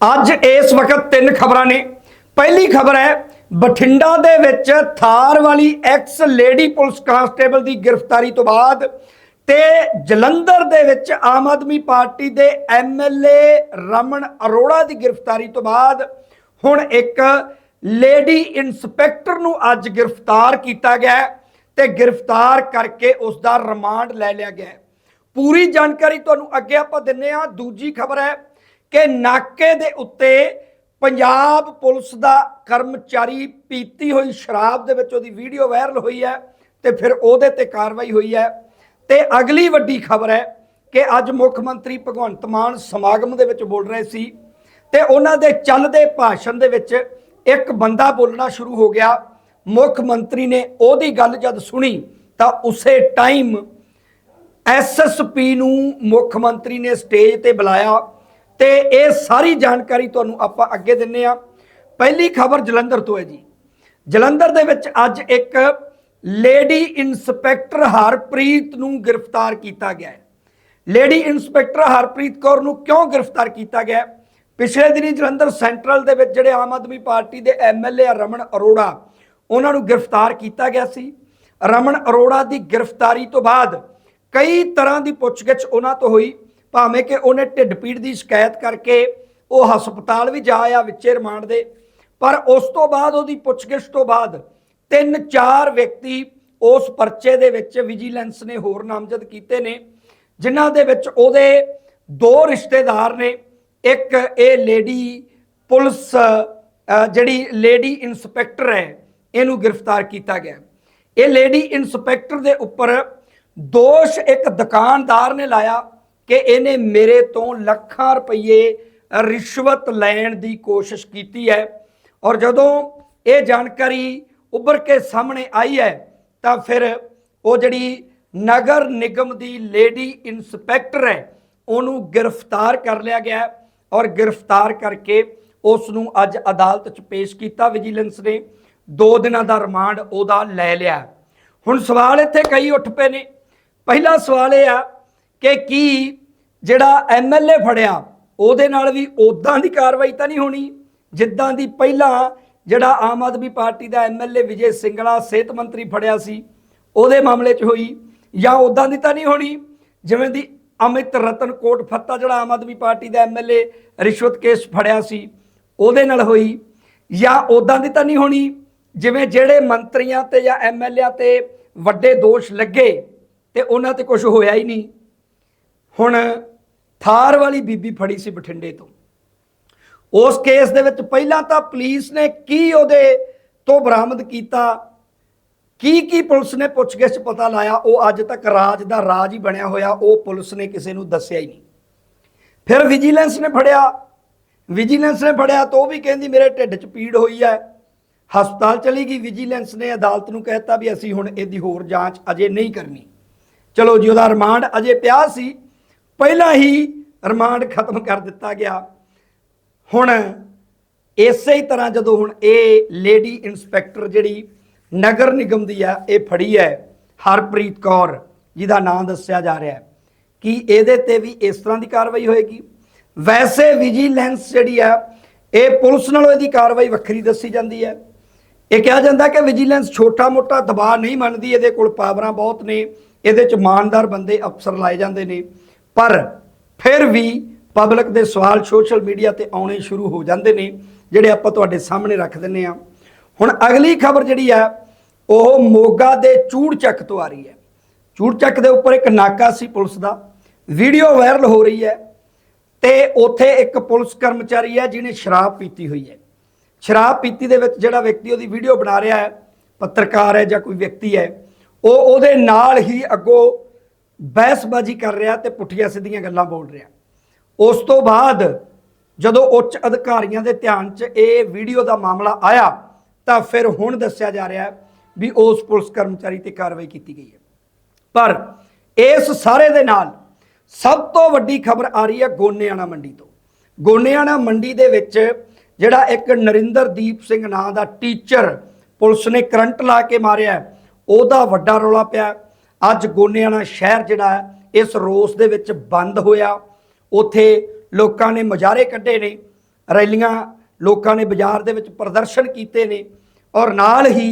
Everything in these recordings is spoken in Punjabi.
ਅੱਜ ਇਸ ਵਕਤ ਤਿੰਨ ਖਬਰਾਂ ਨੇ। ਪਹਿਲੀ ਖਬਰ ਹੈ, ਬਠਿੰਡਾ ਦੇ ਵਿੱਚ ਥਾਰ ਵਾਲੀ ਐਕਸ ਲੇਡੀ ਪੁਲਿਸ ਕਾਂਸਟੇਬਲ ਦੀ ਗ੍ਰਿਫਤਾਰੀ ਤੋਂ ਬਾਅਦ ਤੇ ਜਲੰਧਰ ਦੇ ਵਿੱਚ ਆਮ ਆਦਮੀ ਪਾਰਟੀ ਦੇ ਐਮਐਲਏ ਰਮਨ ਅਰੋੜਾ ਦੀ ਗ੍ਰਿਫਤਾਰੀ ਤੋਂ ਬਾਅਦ ਹੁਣ ਇੱਕ ਲੇਡੀ ਇਨਸਪੈਕਟਰ ਨੂੰ ਅੱਜ ਗ੍ਰਿਫਤਾਰ ਕੀਤਾ ਗਿਆ ਹੈ ਤੇ ਗ੍ਰਿਫਤਾਰ ਕਰਕੇ ਉਸ ਦਾ ਰਿਮਾਂਡ ਲੈ ਲਿਆ ਗਿਆ ਪੂਰੀ ਜਾਣਕਾਰੀ ਤੁਹਾਨੂੰ ਅੱਗੇ ਆਪਾਂ ਦਿੰਨੇ ਆ ਦੂਜੀ ਖਬਰ ਹੈ ਕਿ ਨਾਕੇ ਦੇ ਉੱਤੇ ਪੰਜਾਬ ਪੁਲਿਸ ਦਾ ਕਰਮਚਾਰੀ ਪੀਤੀ ਹੋਈ ਸ਼ਰਾਬ ਦੇ ਵਿੱਚ ਉਹਦੀ ਵੀਡੀਓ ਵਾਇਰਲ ਹੋਈ ਹੈ ਤੇ ਫਿਰ ਉਹਦੇ ਤੇ ਕਾਰਵਾਈ ਹੋਈ ਹੈ। ਤੇ ਅਗਲੀ ਵੱਡੀ ਖਬਰ ਹੈ ਕਿ ਅੱਜ ਮੁੱਖ ਮੰਤਰੀ ਭਗਵੰਤ ਮਾਨ ਸਮਾਗਮ ਦੇ ਵਿੱਚ ਬੋਲ ਰਹੇ ਸੀ ਤੇ ਉਹਨਾਂ ਦੇ ਚੱਲਦੇ ਭਾਸ਼ਣ ਦੇ ਵਿੱਚ ਇੱਕ ਬੰਦਾ ਬੋਲਣਾ ਸ਼ੁਰੂ ਹੋ ਗਿਆ। ਮੁੱਖ ਮੰਤਰੀ ਨੇ ਉਹਦੀ ਗੱਲ ਜਦ ਸੁਣੀ ਤਾਂ ਉਸੇ ਟਾਈਮ ਐਸਐਸਪੀ ਨੂੰ ਮੁੱਖ ਮੰਤਰੀ ਨੇ ਸਟੇਜ ਤੇ ਬੁਲਾਇਆ। ਤੇ ਇਹ ਸਾਰੀ ਜਾਣਕਾਰੀ ਤੁਹਾਨੂੰ ਆਪਾਂ ਅੱਗੇ ਦਿੰਨੇ ਆ। ਪਹਿਲੀ ਖਬਰ ਜਲੰਧਰ ਤੋਂ ਹੈ ਜੀ। ਜਲੰਧਰ ਦੇ ਵਿੱਚ ਅੱਜ ਇੱਕ ਲੇਡੀ ਇਨਸਪੈਕਟਰ ਹਰਪ੍ਰੀਤ ਨੂੰ ਗ੍ਰਿਫਤਾਰ ਕੀਤਾ ਗਿਆ ਹੈ। ਲੇਡੀ ਇਨਸਪੈਕਟਰ ਹਰਪ੍ਰੀਤ ਕੌਰ ਨੂੰ ਕਿਉਂ ਗ੍ਰਿਫਤਾਰ ਕੀਤਾ ਗਿਆ ਪਿਛਲੇ ਦਿਨੀ ਜਲੰਧਰ ਸੈਂਟਰਲ ਦੇ ਵਿੱਚ ਜਿਹੜੇ ਆਮ ਆਦਮੀ ਪਾਰਟੀ ਦੇ ਐਮਐਲਏ ਰਮਨ ਅਰੋੜਾ, ਉਹਨਾਂ ਨੂੰ ਗ੍ਰਿਫਤਾਰ ਕੀਤਾ ਗਿਆ ਸੀ। ਰਮਨ ਅਰੋੜਾ ਦੀ ਗ੍ਰਿਫਤਾਰੀ ਤੋਂ ਬਾਅਦ ਕਈ ਤਰ੍ਹਾਂ ਦੀ ਪੁੱਛਗਿੱਛ ਉਹਨਾਂ ਤੋਂ ਹੋਈ। ਭਾਵੇਂ ਕਿ ਉਹਨੇ ਢਿੱਡ ਪੀੜ ਦੀ ਸ਼ਿਕਾਇਤ ਕਰਕੇ ਉਹ ਹਸਪਤਾਲ ਵੀ ਜਾ ਆਇਆ ਵਿੱਚੇ ਰਿਮਾਂਡ ਦੇ, ਪਰ ਉਸ ਤੋਂ ਬਾਅਦ ਉਹਦੀ ਪੁੱਛਗਿੱਛ ਤੋਂ ਬਾਅਦ ਤਿੰਨ ਚਾਰ ਵਿਅਕਤੀ ਉਸ ਪਰਚੇ ਦੇ ਵਿੱਚ ਵਿਜੀਲੈਂਸ ਨੇ ਹੋਰ ਨਾਮਜ਼ਦ ਕੀਤੇ ਨੇ, ਜਿਨ੍ਹਾਂ ਦੇ ਵਿੱਚ ਉਹਦੇ ਦੋ ਰਿਸ਼ਤੇਦਾਰ ਨੇ, ਇੱਕ ਇਹ ਲੇਡੀ ਪੁਲਿਸ ਜਿਹੜੀ ਲੇਡੀ ਇਨਸਪੈਕਟਰ ਹੈ, ਇਹਨੂੰ ਗ੍ਰਿਫਤਾਰ ਕੀਤਾ ਗਿਆ। ਇਹ ਲੇਡੀ ਇਨਸਪੈਕਟਰ ਦੇ ਉੱਪਰ ਦੋਸ਼ ਇੱਕ ਦੁਕਾਨਦਾਰ ਨੇ ਲਾਇਆ ਕਿ ਇਹਨੇ ਮੇਰੇ ਤੋਂ ਲੱਖਾਂ ਰੁਪਏ ਰਿਸ਼ਵਤ ਲੈਣ ਦੀ ਕੋਸ਼ਿਸ਼ ਕੀਤੀ ਹੈ। ਔਰ ਜਦੋਂ ਇਹ ਜਾਣਕਾਰੀ ਉੱਭਰ ਕੇ ਸਾਹਮਣੇ ਆਈ ਹੈ, ਤਾਂ ਫਿਰ ਉਹ ਜਿਹੜੀ ਨਗਰ ਨਿਗਮ ਦੀ ਲੇਡੀ ਇਨਸਪੈਕਟਰ ਹੈ, ਉਹਨੂੰ ਗ੍ਰਿਫਤਾਰ ਕਰ ਲਿਆ ਗਿਆ ਔਰ ਗ੍ਰਿਫਤਾਰ ਕਰਕੇ ਉਸ ਨੂੰ ਅੱਜ ਅਦਾਲਤ 'ਚ ਪੇਸ਼ ਕੀਤਾ ਵਿਜੀਲੈਂਸ ਨੇ। 2 ਦਿਨਾਂ ਦਾ ਰਿਮਾਂਡ ਉਹਦਾ ਲੈ ਲਿਆ। ਹੁਣ ਸਵਾਲ ਇੱਥੇ ਕਈ ਉੱਠ ਪਏ ਨੇ। ਪਹਿਲਾ ਸਵਾਲ ਇਹ ਆ ਕਿ ਕੀ ਜਿਹੜਾ ਐਮਐਲਏ ਫੜਿਆ, ਉਹਦੇ ਨਾਲ ਵੀ ਉਦਾਂ ਦੀ ਕਾਰਵਾਈ ਤਾਂ ਨਹੀਂ ਹੋਣੀ, ਜਿੱਦਾਂ ਦੀ ਪਹਿਲਾਂ ਜਿਹੜਾ ਆਮ ਆਦਮੀ ਪਾਰਟੀ ਦਾ ਐਮਐਲਏ ਵਿਜੇ ਸਿੰਗਲਾ ਸਿਹਤ ਮੰਤਰੀ ਫੜਿਆ ਸੀ, ਉਹਦੇ ਮਾਮਲੇ 'ਚ ਹੋਈ, ਜਾਂ ਉਦਾਂ ਦੀ ਤਾਂ ਨਹੀਂ ਹੋਣੀ, ਜਿਵੇਂ ਦੀ ਅਮਿਤ ਰਤਨ ਕੋਟ ਫੱਤਾ ਜਿਹੜਾ ਆਮ ਆਦਮੀ ਪਾਰਟੀ ਦਾ ਐਮਐਲਏ ਰਿਸ਼ਵਤ ਕੇਸ ਫੜਿਆ ਸੀ, ਉਹਦੇ ਨਾਲ ਹੋਈ, ਜਾਂ ਉਦਾਂ ਦੀ ਤਾਂ ਨਹੀਂ ਹੋਣੀ, ਜਿਵੇਂ ਜਿਹੜੇ ਮੰਤਰੀਆਂ ਤੇ ਜਾਂ ਐਮਐਲਏ ਤੇ ਵੱਡੇ ਦੋਸ਼ ਲੱਗੇ, ਤੇ ਉਹਨਾਂ ਤੇ ਕੁਝ ਹੋਇਆ ਹੀ ਨਹੀਂ। ਹੁਣ ਥਾਰ ਵਾਲੀ ਬੀਬੀ ਫੜੀ ਸੀ ਬਠਿੰਡੇ ਤੋਂ। ਉਸ ਕੇਸ ਦੇ ਵਿੱਚ ਪਹਿਲਾਂ ਤਾਂ ਪੁਲਿਸ ਨੇ ਕੀ ਉਹਦੇ ਤੋਂ ਬਰਾਮਦ ਕੀਤਾ, ਕੀ ਕੀ ਪੁਲਿਸ ਨੇ ਪੁੱਛਗਿੱਛ ਪਤਾ ਲਾਇਆ, ਉਹ ਅੱਜ ਤੱਕ ਰਾਜ ਦਾ ਰਾਜ ਹੀ ਬਣਿਆ ਹੋਇਆ, ਉਹ ਪੁਲਿਸ ਨੇ ਕਿਸੇ ਨੂੰ ਦੱਸਿਆ ਹੀ ਨਹੀਂ। ਫਿਰ ਵਿਜੀਲੈਂਸ ਨੇ ਫੜਿਆ, ਵਿਜੀਲੈਂਸ ਨੇ ਫੜਿਆ ਤਾਂ ਉਹ ਵੀ ਕਹਿੰਦੀ ਮੇਰੇ ਢਿੱਡ 'ਚ ਪੀੜ ਹੋਈ ਹੈ। ਹਸਪਤਾਲ ਚਲੀ ਗਈ, ਵਿਜੀਲੈਂਸ ਨੇ ਅਦਾਲਤ ਨੂੰ ਕਹਿਤਾ ਵੀ ਅਸੀਂ ਹੁਣ ਇਹਦੀ ਹੋਰ ਜਾਂਚ ਅਜੇ ਨਹੀਂ ਕਰਨੀ। ਚਲੋ ਜੀ, ਉਹਦਾ ਰਿਮਾਂਡ ਅਜੇ ਪਿਆ ਸੀ। ਪਹਿਲਾਂ ਹੀ ਰਿਮਾਂਡ ਖਤਮ ਕਰ ਦਿੱਤਾ ਗਿਆ। ਹੁਣ ਇਸੇ ਹੀ ਤਰ੍ਹਾਂ ਜਦੋਂ ਹੁਣ ਇਹ ਲੇਡੀ ਇਨਸਪੈਕਟਰ ਜਿਹੜੀ ਨਗਰ ਨਿਗਮ ਦੀ ਆ, ਇਹ ਫੜੀ ਹੈ, ਹਰਪ੍ਰੀਤ ਕੌਰ, ਜਿਹਦਾ ਨਾਮ ਦੱਸਿਆ ਜਾ ਰਿਹਾ ਹੈ, ਕਿ ਇਹਦੇ ਤੇ ਵੀ ਇਸ ਤਰ੍ਹਾਂ ਦੀ ਕਾਰਵਾਈ ਹੋਏਗੀ? ਵੈਸੇ ਵਿਜੀਲੈਂਸ ਜਿਹੜੀ ਆ, ਇਹ ਪੁਲਿਸ ਨਾਲੋਂ ਇਹਦੀ ਕਾਰਵਾਈ ਵੱਖਰੀ ਦੱਸੀ ਜਾਂਦੀ ਹੈ। ਇਹ ਕਿਹਾ ਜਾਂਦਾ ਕਿ ਵਿਜੀਲੈਂਸ ਛੋਟਾ-ਮੋਟਾ ਦਬਾਅ ਨਹੀਂ ਮੰਨਦੀ, ਇਹਦੇ ਕੋਲ ਪਾਵਰਾਂ ਬਹੁਤ ਨੇ, ਇਹਦੇ ਚ ਇਮਾਨਦਾਰ ਬੰਦੇ ਅਫਸਰ ਲਾਏ ਜਾਂਦੇ ਨੇ। ਪਰ ਫਿਰ ਵੀ ਪਬਲਿਕ ਦੇ ਸਵਾਲ ਸੋਸ਼ਲ ਮੀਡੀਆ ਤੇ ਆਉਣੇ ਸ਼ੁਰੂ ਹੋ ਜਾਂਦੇ ਨੇ, ਜਿਹੜੇ ਆਪਾਂ ਤੁਹਾਡੇ ਸਾਹਮਣੇ ਰੱਖ ਦਿੰਨੇ ਆ ਹੁਣ ਅਗਲੀ ਖਬਰ ਜਿਹੜੀ ਆ ਉਹ ਮੋਗਾ ਦੇ ਚੂੜ ਚੱਕ ਤੋਂ ਆ ਰਹੀ ਹੈ। ਚੂੜ ਚੱਕ ਦੇ ਉੱਪਰ ਇੱਕ ਨਾਕਾ ਸੀ ਪੁਲਿਸ ਦਾ। ਵੀਡੀਓ ਵਾਇਰਲ ਹੋ ਰਹੀ ਹੈ ਤੇ ਉੱਥੇ ਇੱਕ ਪੁਲਿਸ ਕਰਮਚਾਰੀ ਹੈ, ਜਿਹਨੇ ਸ਼ਰਾਬ ਪੀਤੀ ਹੋਈ ਹੈ। ਸ਼ਰਾਬ ਪੀਤੀ ਦੇ ਵਿੱਚ ਜਿਹੜਾ ਵਿਅਕਤੀ ਉਹਦੀ ਵੀਡੀਓ ਬਣਾ ਰਿਹਾ ਹੈ, ਪੱਤਰਕਾਰ ਹੈ ਜਾਂ ਕੋਈ ਵਿਅਕਤੀ ਹੈ, ਉਹ ਉਹਦੇ ਨਾਲ ਹੀ ਅੱਗੋਂ ਬਹਿਸਬਾਜ਼ੀ ਕਰ ਰਿਹਾ ਤੇ ਪੁੱਠੀਆਂ ਸਿੱਧੀਆਂ ਗੱਲਾਂ ਬੋਲ ਰਿਹਾ। ਉਸ ਤੋਂ ਬਾਅਦ ਜਦੋਂ ਉੱਚ ਅਧਿਕਾਰੀਆਂ ਦੇ ਧਿਆਨ 'ਚ ਇਹ ਵੀਡੀਓ ਦਾ ਮਾਮਲਾ ਆਇਆ, ਤਾਂ ਫਿਰ ਹੁਣ ਦੱਸਿਆ ਜਾ ਰਿਹਾ ਵੀ ਉਸ ਪੁਲਿਸ ਕਰਮਚਾਰੀ ਤੇ ਕਾਰਵਾਈ ਕੀਤੀ ਗਈ ਹੈ। ਪਰ ਇਸ ਸਾਰੇ ਦੇ ਨਾਲ ਸਭ ਤੋਂ ਵੱਡੀ ਖਬਰ ਆ ਰਹੀ ਹੈ ਗੋਨੇਆਣਾ ਮੰਡੀ ਤੋਂ। ਗੋਨੇਆਣਾ ਮੰਡੀ ਦੇ ਵਿੱਚ ਜਿਹੜਾ ਇੱਕ ਨਰਿੰਦਰਦੀਪ ਸਿੰਘ ਨਾਂ ਦਾ ਟੀਚਰ ਪੁਲਿਸ ਨੇ ਕਰੰਟ ਲਾ ਕੇ ਮਾਰਿਆ, ਉਹਦਾ ਵੱਡਾ ਰੌਲਾ ਪਿਆ। ਅੱਜ ਗੋਨੇਆਣਾ ਸ਼ਹਿਰ ਜਿਹੜਾ ਇਸ ਰੋਸ ਦੇ ਵਿੱਚ ਬੰਦ ਹੋਇਆ। ਉੱਥੇ ਲੋਕਾਂ ਨੇ ਮੁਜ਼ਾਹਰੇ ਕੱਢੇ ਨੇ, ਰੈਲੀਆਂ ਲੋਕਾਂ ਨੇ ਬਾਜ਼ਾਰ ਦੇ ਵਿੱਚ ਪ੍ਰਦਰਸ਼ਨ ਕੀਤੇ ਨੇ ਔਰ ਨਾਲ ਹੀ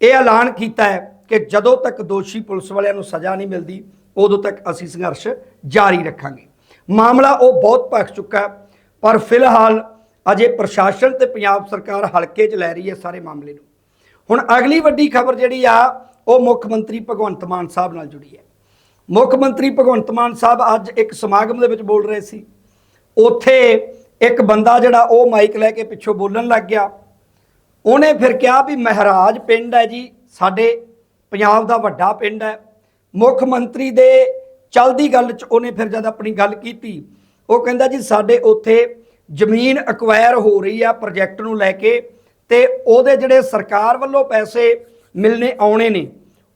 ਇਹ ਐਲਾਨ ਕੀਤਾ ਹੈ ਕਿ ਜਦੋਂ ਤੱਕ ਦੋਸ਼ੀ ਪੁਲਿਸ ਵਾਲਿਆਂ ਨੂੰ ਸਜ਼ਾ ਨਹੀਂ ਮਿਲਦੀ, ਉਦੋਂ ਤੱਕ ਅਸੀਂ ਸੰਘਰਸ਼ ਜਾਰੀ ਰੱਖਾਂਗੇ। ਮਾਮਲਾ ਉਹ ਬਹੁਤ ਭਖ ਚੁੱਕਾ ਪਰ ਫਿਲਹਾਲ ਅਜੇ ਪ੍ਰਸ਼ਾਸਨ ਤੇ ਪੰਜਾਬ ਸਰਕਾਰ ਹਲਕੇ 'ਚ ਲੈ ਰਹੀ ਹੈ ਸਾਰੇ ਮਾਮਲੇ ਨੂੰ। ਹੁਣ ਅਗਲੀ ਵੱਡੀ ਖਬਰ ਜਿਹੜੀ ਆ ਉਹ ਮੁੱਖ ਮੰਤਰੀ ਭਗਵੰਤ ਮਾਨ ਸਾਹਿਬ ਨਾਲ ਜੁੜੀ ਹੈ। ਮੁੱਖ ਮੰਤਰੀ ਭਗਵੰਤ ਮਾਨ ਸਾਹਿਬ ਅੱਜ ਇੱਕ ਸਮਾਗਮ ਦੇ ਵਿੱਚ ਬੋਲ ਰਹੇ ਸੀ। ਉੱਥੇ ਇੱਕ ਬੰਦਾ ਜਿਹੜਾ ਉਹ ਮਾਈਕ ਲੈ ਕੇ ਪਿੱਛੋਂ ਬੋਲਣ ਲੱਗ ਗਿਆ। ਉਹਨੇ ਫਿਰ ਕਿਹਾ ਵੀ ਮਹਾਰਾਜ ਪਿੰਡ ਹੈ ਜੀ, ਸਾਡੇ ਪੰਜਾਬ ਦਾ ਵੱਡਾ ਪਿੰਡ ਹੈ। ਮੁੱਖ ਮੰਤਰੀ ਦੇ ਚਲਦੀ ਗੱਲ 'ਚ ਉਹਨੇ ਫਿਰ ਜਦ ਆਪਣੀ ਗੱਲ ਕੀਤੀ, ਉਹ ਕਹਿੰਦਾ ਜੀ ਸਾਡੇ ਉੱਥੇ ਜ਼ਮੀਨ ਅਕਵਾਇਰ ਹੋ ਰਹੀ ਆ ਪ੍ਰੋਜੈਕਟ ਨੂੰ ਲੈ ਕੇ ਤੇ ਉਹਦੇ ਜਿਹੜੇ ਸਰਕਾਰ ਵੱਲੋਂ ਪੈਸੇ ਮਿਲਨੇ ਆਉਣੇ ਨੇ।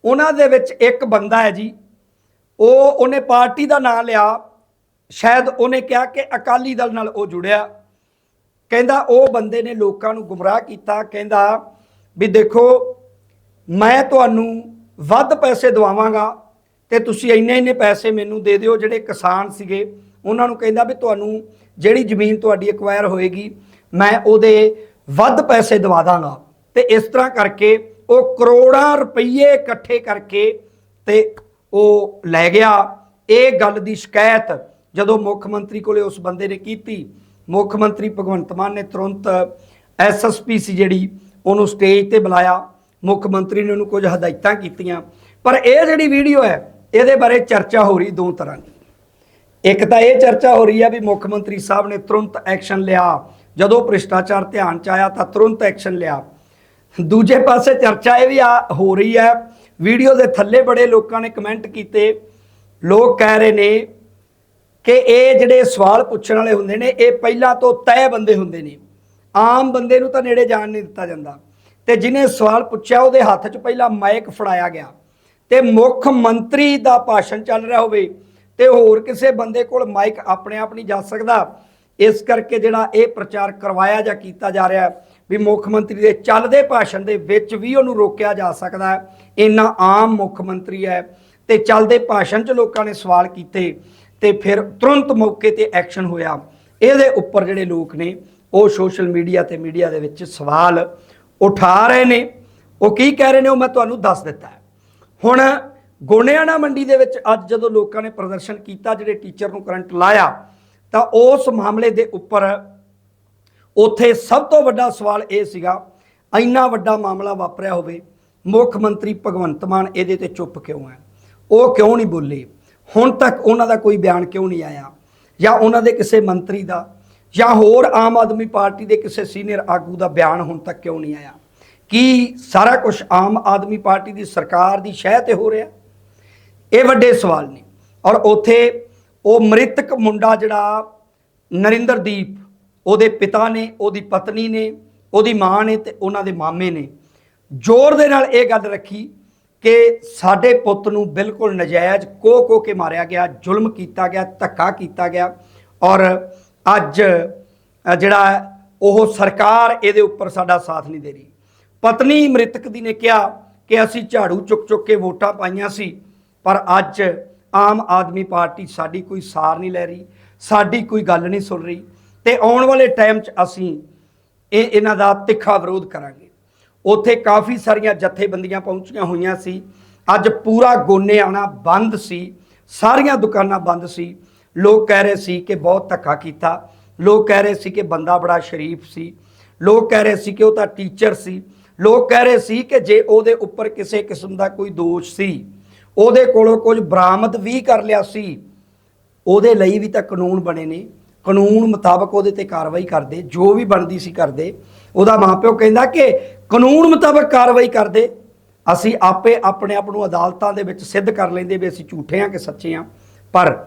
ਉਹਨਾਂ ਦੇ ਵਿੱਚ ਇੱਕ ਬੰਦਾ ਹੈ ਜੀ, ਉਹ ਉਹਨੇ ਪਾਰਟੀ ਦਾ ਨਾਮ ਲਿਆ। ਸ਼ਾਇਦ ਉਹਨੇ ਕਿਹਾ ਕਿ ਅਕਾਲੀ ਦਲ ਨਾਲ ਉਹ ਜੁੜਿਆ। ਕਹਿੰਦਾ ਉਹ ਬੰਦੇ ਨੇ ਲੋਕਾਂ ਨੂੰ ਗੁੰਮਰਾਹ ਕੀਤਾ। ਕਹਿੰਦਾ ਵੀ ਦੇਖੋ, ਮੈਂ ਤੁਹਾਨੂੰ ਵੱਧ ਪੈਸੇ ਦਵਾਵਾਂਗਾ ਤੇ ਤੁਸੀਂ ਇੰਨੇ ਇੰਨੇ ਪੈਸੇ ਮੈਨੂੰ ਦੇ ਦਿਓ। ਜਿਹੜੇ ਕਿਸਾਨ ਸੀਗੇ, ਉਹਨਾਂ ਨੂੰ ਕਹਿੰਦਾ ਵੀ ਤੁਹਾਨੂੰ ਜਿਹੜੀ ਜ਼ਮੀਨ ਤੁਹਾਡੀ ਐਕਵਾਇਰ ਹੋਏਗੀ, ਮੈਂ ਉਹਦੇ ਵੱਧ ਪੈਸੇ ਦਵਾ ਦਾਂਗਾ। ਤੇ ਇਸ ਤਰ੍ਹਾਂ ਕਰਕੇ ਉਹ ਕਰੋੜਾਂ ਰੁਪਏ ਇਕੱਠੇ ਕਰਕੇ ਤੇ ਉਹ ਲੈ ਗਿਆ। ਇਹ ਗੱਲ ਦੀ ਸ਼ਿਕਾਇਤ ਜਦੋਂ ਮੁੱਖ ਮੰਤਰੀ ਕੋਲੇ ਉਸ ਬੰਦੇ ਨੇ ਕੀਤੀ, ਮੁੱਖ ਮੰਤਰੀ ਭਗਵੰਤ ਮਾਨ ਨੇ ਤੁਰੰਤ ਐਸਐਸਪੀ ਸੀ ਜਿਹੜੀ ਉਹਨੂੰ ਸਟੇਜ ਤੇ ਬੁਲਾਇਆ। ਮੁੱਖ ਮੰਤਰੀ ਨੇ ਉਹਨੂੰ ਕੁਝ ਹਦਾਇਤਾਂ ਕੀਤੀਆਂ। ਪਰ ਇਹ ਜਿਹੜੀ ਵੀਡੀਓ ਹੈ, ਇਹਦੇ ਬਾਰੇ ਚਰਚਾ ਹੋ ਰਹੀ ਦੋ ਤਰ੍ਹਾਂ ਦੀ। ਇੱਕ ਤਾਂ ਇਹ ਚਰਚਾ ਹੋ ਰਹੀ ਹੈ ਵੀ ਮੁੱਖ ਮੰਤਰੀ ਸਾਹਿਬ ਨੇ ਤੁਰੰਤ ਐਕਸ਼ਨ ਲਿਆ। ਜਦੋਂ ਭ੍ਰਿਸ਼ਟਾਚਾਰ ਧਿਆਨ ਚ ਆਇਆ ਤਾਂ ਤੁਰੰਤ ਐਕਸ਼ਨ ਲਿਆ। ਦੂਜੇ ਪਾਸੇ ਚਰਚਾ ਇਹ ਵੀ ਆ, ਹੋ ਰਹੀ ਹੈ। ਵੀਡੀਓ ਦੇ ਥੱਲੇ ਬੜੇ ਲੋਕਾਂ ਨੇ ਕਮੈਂਟ ਕੀਤੇ। ਲੋਕ ਕਹਿ ਰਹੇ ਨੇ ਕਿ ਇਹ ਜਿਹੜੇ ਸਵਾਲ ਪੁੱਛਣ ਵਾਲੇ ਹੁੰਦੇ ਨੇ, ਇਹ ਪਹਿਲਾਂ ਤੋਂ ਤੈਅ ਬੰਦੇ ਹੁੰਦੇ ਨੇ। ਆਮ ਬੰਦੇ ਨੂੰ ਤਾਂ ਨੇੜੇ ਜਾਣ ਨਹੀਂ ਦਿੱਤਾ ਜਾਂਦਾ। ਤੇ ਜਿਹਨੇ ਸਵਾਲ ਪੁੱਛਿਆ, ਉਹਦੇ ਹੱਥ 'ਚ ਪਹਿਲਾਂ ਮਾਈਕ ਫੜਾਇਆ ਗਿਆ। ਤੇ ਮੁੱਖ ਮੰਤਰੀ ਦਾ ਭਾਸ਼ਣ ਚੱਲ ਰਿਹਾ ਹੋਵੇ ਤੇ ਹੋਰ ਕਿਸੇ ਬੰਦੇ ਕੋਲ ਮਾਈਕ ਆਪਣੇ ਆਪ ਨਹੀਂ ਜਾ ਸਕਦਾ। ਇਸ ਕਰਕੇ ਜਿਹੜਾ ਇਹ ਪ੍ਰਚਾਰ ਕਰਵਾਇਆ ਜਾਂ ਕੀਤਾ ਜਾ ਰਿਹਾ ਹੈ ਵੀ ਮੁੱਖ ਮੰਤਰੀ ਦੇ ਚੱਲਦੇ ਭਾਸ਼ਣ ਦੇ ਵਿੱਚ ਵੀ ਉਹਨੂੰ ਰੋਕਿਆ ਜਾ ਸਕਦਾ ਹੈ। ਇੰਨਾ ਆਮ ਮੁੱਖ ਮੰਤਰੀ ਹੈ ਤੇ ਚੱਲਦੇ ਭਾਸ਼ਣ 'ਚ ਲੋਕਾਂ ਨੇ ਸਵਾਲ ਕੀਤੇ ਤੇ ਫਿਰ ਤੁਰੰਤ ਮੌਕੇ ਤੇ ਐਕਸ਼ਨ ਹੋਇਆ। ਇਹਦੇ ਉੱਪਰ ਜਿਹੜੇ ਲੋਕ ਨੇ, ਉਹ ਸੋਸ਼ਲ ਮੀਡੀਆ ਤੇ ਮੀਡੀਆ ਦੇ ਵਿੱਚ ਸਵਾਲ ਉਠਾ ਰਹੇ ਨੇ। ਉਹ ਕੀ ਕਹਿ ਰਹੇ ਨੇ ਉਹ ਮੈਂ ਤੁਹਾਨੂੰ ਦੱਸ ਦਿੱਤਾ ਹੁਣ ਗੋਨਿਆਣਾ ਮੰਡੀ ਦੇ ਵਿੱਚ ਅੱਜ ਜਦੋਂ ਲੋਕਾਂ ਨੇ ਪ੍ਰਦਰਸ਼ਨ ਕੀਤਾ, ਜਿਹੜੇ ਟੀਚਰ ਨੂੰ ਕਰੰਟ ਲਾਇਆ, ਤਾਂ ਉਸ ਮਾਮਲੇ ਦੇ ਉੱਪਰ ਉੱਥੇ ਸਭ ਤੋਂ ਵੱਡਾ ਸਵਾਲ ਇਹ ਸੀਗਾ, ਇੰਨਾ ਵੱਡਾ ਮਾਮਲਾ ਵਾਪਰਿਆ ਹੋਵੇ, ਮੁੱਖ ਮੰਤਰੀ ਭਗਵੰਤ ਮਾਨ ਇਹਦੇ ਤੇ ਚੁੱਪ ਕਿਉਂ ਹੈ? ਉਹ ਕਿਉਂ ਨਹੀਂ ਬੋਲੇ? ਹੁਣ ਤੱਕ ਉਹਨਾਂ ਦਾ ਕੋਈ ਬਿਆਨ ਕਿਉਂ ਨਹੀਂ ਆਇਆ? ਜਾਂ ਉਹਨਾਂ ਦੇ ਕਿਸੇ ਮੰਤਰੀ ਦਾ, ਜਾਂ ਹੋਰ ਆਮ ਆਦਮੀ ਪਾਰਟੀ ਦੇ ਕਿਸੇ ਸੀਨੀਅਰ ਆਗੂ ਦਾ ਬਿਆਨ ਹੁਣ ਤੱਕ ਕਿਉਂ ਨਹੀਂ ਆਇਆ? ਕੀ ਸਾਰਾ ਕੁਝ ਆਮ ਆਦਮੀ ਪਾਰਟੀ ਦੀ ਸਰਕਾਰ ਦੀ ਸ਼ਹਿ ਤੇ ਹੋ ਰਿਹਾ? ਇਹ ਵੱਡੇ ਸਵਾਲ ਨੇ। ਔਰ ਉਥੇ ਉਹ ਮ੍ਰਿਤਕ ਮੁੰਡਾ ਜਿਹੜਾ ਨਰਿੰਦਰਦੀਪ ਉਹਦੇ ਪਿਤਾ ਨੇ, ਉਹਦੀ ਪਤਨੀ ਨੇ, ਉਹਦੀ ਮਾਂ ਨੇ ਤੇ ਉਹਨਾਂ ਦੇ ਮਾਮੇ ਨੇ। ਜ਼ੋਰ ਦੇ ਨਾਲ ਇਹ ਗੱਲ ਰੱਖੀ ਕਿ ਸਾਡੇ ਪੁੱਤ ਨੂੰ ਬਿਲਕੁਲ ਨਜਾਇਜ਼ ਕੋ ਕੋ ਕੇ ਮਾਰਿਆ ਗਿਆ, ਜ਼ੁਲਮ ਕੀਤਾ ਗਿਆ, ਧੱਕਾ ਕੀਤਾ ਗਿਆ ਔਰ ਅੱਜ ਜਿਹੜਾ ਉਹ ਸਰਕਾਰ ਇਹਦੇ ਉੱਪਰ ਸਾਡਾ ਸਾਥ ਨਹੀਂ ਦੇ ਰਹੀ। ਪਤਨੀ ਮ੍ਰਿਤਕ ਦੀ ਨੇ ਕਿਹਾ ਕਿ ਅਸੀਂ ਝਾੜੂ ਚੁੱਕ ਚੁੱਕ ਕੇ ਵੋਟਾਂ ਪਾਈਆਂ ਸੀ, ਪਰ ਅੱਜ ਆਮ ਆਦਮੀ ਪਾਰਟੀ ਸਾਡੀ ਕੋਈ ਸਾਰ ਨਹੀਂ ਲੈ ਰਹੀ, ਸਾਡੀ ਕੋਈ ਗੱਲ ਨਹੀਂ ਸੁਣ ਰਹੀ। ਤੇ ਆਉਣ ਵਾਲੇ ਟਾਈਮ 'ਚ ਅਸੀਂ ਇਹ ਇਹਨਾਂ ਦਾ ਤਿੱਖਾ ਵਿਰੋਧ ਕਰਾਂਗੇ। ਉੱਥੇ ਕਾਫੀ ਸਾਰੀਆਂ ਜਥੇਬੰਦੀਆਂ ਪਹੁੰਚੀਆਂ ਹੋਈਆਂ ਸੀ। ਅੱਜ ਪੂਰਾ ਗੋਨੇ ਗੋਨੇਆਣਾ ਬੰਦ ਸੀ। ਸਾਰੀਆਂ ਦੁਕਾਨਾਂ ਬੰਦ ਸੀ। ਲੋਕ ਕਹਿ ਰਹੇ ਸੀ ਕਿ ਬਹੁਤ ਧੱਕਾ ਕੀਤਾ। ਲੋਕ ਕਹਿ ਰਹੇ ਸੀ ਕਿ ਬੰਦਾ ਬੜਾ ਸ਼ਰੀਫ ਸੀ। ਲੋਕ ਕਹਿ ਰਹੇ ਸੀ ਕਿ ਉਹ ਤਾਂ ਟੀਚਰ ਸੀ। ਲੋਕ ਕਹਿ ਰਹੇ ਸੀ ਕਿ ਜੇ ਉਹਦੇ ਉੱਪਰ ਕਿਸੇ ਕਿਸਮ ਦਾ ਕੋਈ ਦੋਸ਼ ਸੀ, ਉਹਦੇ ਕੋਲੋਂ ਕੁਝ ਬਰਾਮਦ ਵੀ ਕਰ ਲਿਆ ਸੀ, ਉਹਦੇ ਲਈ ਵੀ ਤਾਂ ਕਾਨੂੰਨ ਬਣੇ ਨੇ। ਕਾਨੂੰਨ ਮੁਤਾਬਕ ਉਹਦੇ ਤੇ ਕਾਰਵਾਈ ਕਰਦੇ, ਜੋ ਵੀ ਬਣਦੀ ਸੀ ਕਰਦੇ। ਉਹਦਾ ਮਾਪਿਓ ਕਹਿੰਦਾ ਕਿ ਕਾਨੂੰਨ ਮੁਤਾਬਕ ਕਾਰਵਾਈ ਕਰਦੇ। ਅਸੀਂ ਆਪੇ ਆਪਣੇ ਆਪ ਨੂੰ ਅਦਾਲਤਾਂ ਦੇ ਵਿੱਚ ਸਿੱਧ ਕਰ ਲੈਂਦੇ ਵੀ ਅਸੀਂ ਝੂਠੇ ਹਾਂ ਕਿ ਸੱਚੇ ਹਾਂ। ਪਰ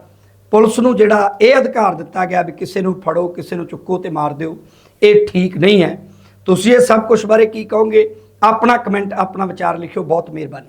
ਪੁਲਿਸ ਨੂੰ ਜਿਹੜਾ ਇਹ ਅਧਿਕਾਰ ਦਿੱਤਾ ਗਿਆ ਵੀ ਕਿਸੇ ਨੂੰ ਫੜੋ, ਕਿਸੇ ਨੂੰ ਚੁੱਕੋ ਤੇ ਮਾਰ ਦਿਓ, ਇਹ ਠੀਕ ਨਹੀਂ ਹੈ। ਤੁਸੀਂ ਇਹ ਸਭ ਕੁਝ ਬਾਰੇ ਕੀ ਕਹੋਗੇ? ਆਪਣਾ ਕਮੈਂਟ ਆਪਣਾ ਵਿਚਾਰ ਲਿਖਿਓ। ਬਹੁਤ ਮਿਹਰਬਾਨੀ।